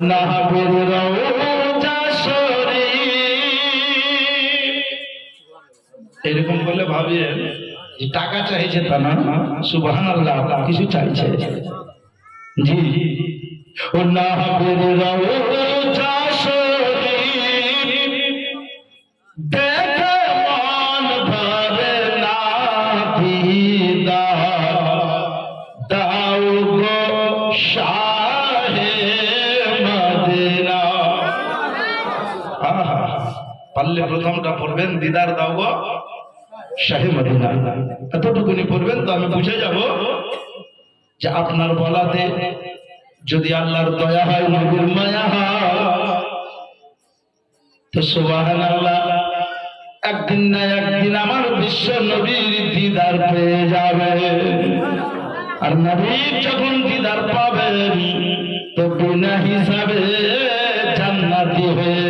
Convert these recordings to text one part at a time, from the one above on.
নাহাবের এরকম বলে ভাবিয়ে টাকা চাইছে তা না সুবহান আল্লাহ কিছু চাইছে। জি। ও নাহাবের ভরে না দাও পারলে প্রথমটা পড়বেন, দিদার দাও মদিনা। এতটুকুনি পড়বেন তো আমি বুঝে যাব যে আপনার বলাতে যদি আল্লাহর দয়া হয়, নবীর মায়া তো সুবাহান আল্লাহ একদিন না একদিন আমার বিশ্ব নবীর দিদার পেয়ে যাবে। আর নবীর যখন দিদার পাবেন, তো বিনা হিসাবে জান্নাতি হয়ে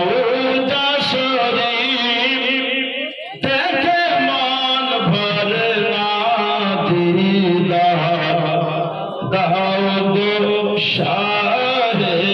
শাহে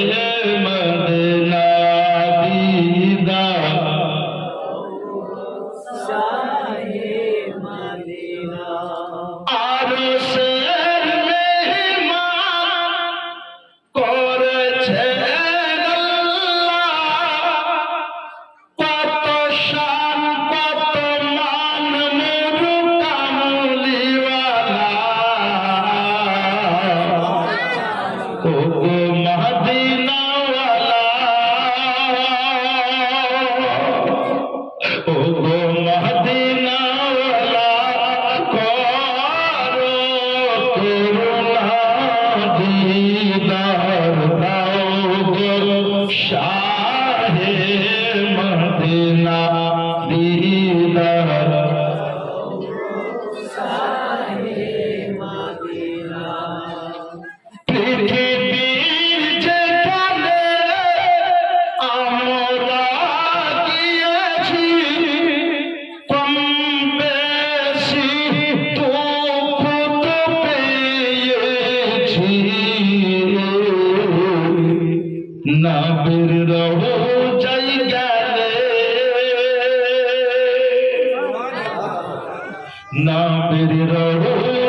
নাবির রহো যাই গেলে। নাবির রহো